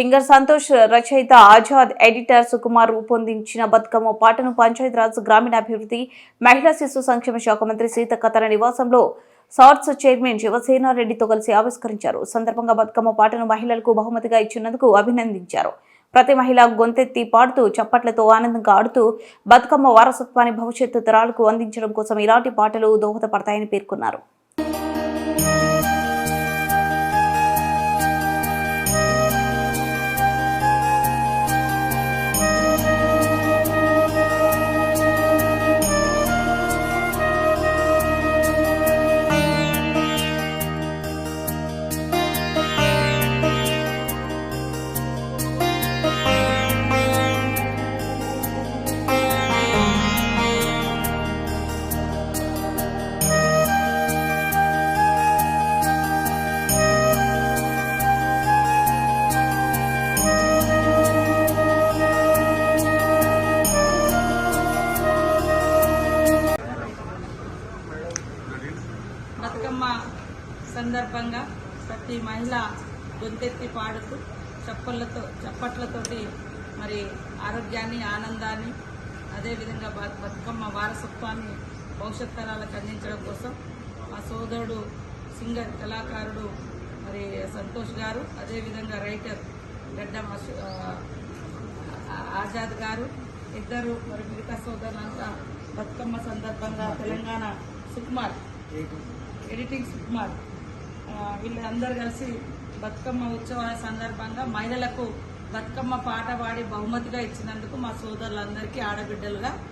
Singer Santosh రచయిత Azad editor Sukumar రూపొందించిన బతుకమ్మ పాటను పంచాయతీరాజ్ గ్రామీణాభివృద్ధి మహిళా శిశు సంక్షేమ శాఖ మంత్రి సీతక్క తన నివాసంలో సార్ట్స్ చైర్మన్ శివసేనారెడ్డితో కలిసి ఆవిష్కరించారు. సందర్భంగా బతుకమ్మ పాటను మహిళలకు బహుమతిగా ఇచ్చినందుకు అభినందించారు. ప్రతి మహిళ గొంతెత్తి పాడుతూ చప్పట్లతో ఆనందంగా ఆడుతూ బతుకమ్మ వారసత్వాన్ని భవిష్యత్తు తరాలకు అందించడం కోసం ఇలాంటి పాటలు దోహదపడతాయని పేర్కొన్నారు. బతుకమ్మ సందర్భంగా ప్రతి మహిళ గొంతెత్తి పాడుతూ చప్పళ్ళతో చప్పట్లతోటి మరి ఆరోగ్యాన్ని ఆనందాన్ని అదేవిధంగా బ- బతుకమ్మ వారసత్వాన్ని భవిష్యత్ తరాలకు అందించడం కోసం మా సోదరుడు సింగర్ కళాకారుడు మరి సంతోష్ గారు అదేవిధంగా రైటర్ గడ్డం ఆజాద్ గారు ఇద్దరు మరి మిగతా సోదరులంతా బతుకమ్మ సందర్భంగా తెలంగాణ సుకుమార్. ఎడిటింగ్ సుకుమార్. వీళ్ళందరూ కలిసి బతుకమ్మ ఉత్సవాల సందర్భంగా మహిళలకు బతుకమ్మ పాట పాడి బహుమతిగా ఇచ్చినందుకు మా సోదరులందరికీ ఆడబిడ్డలుగా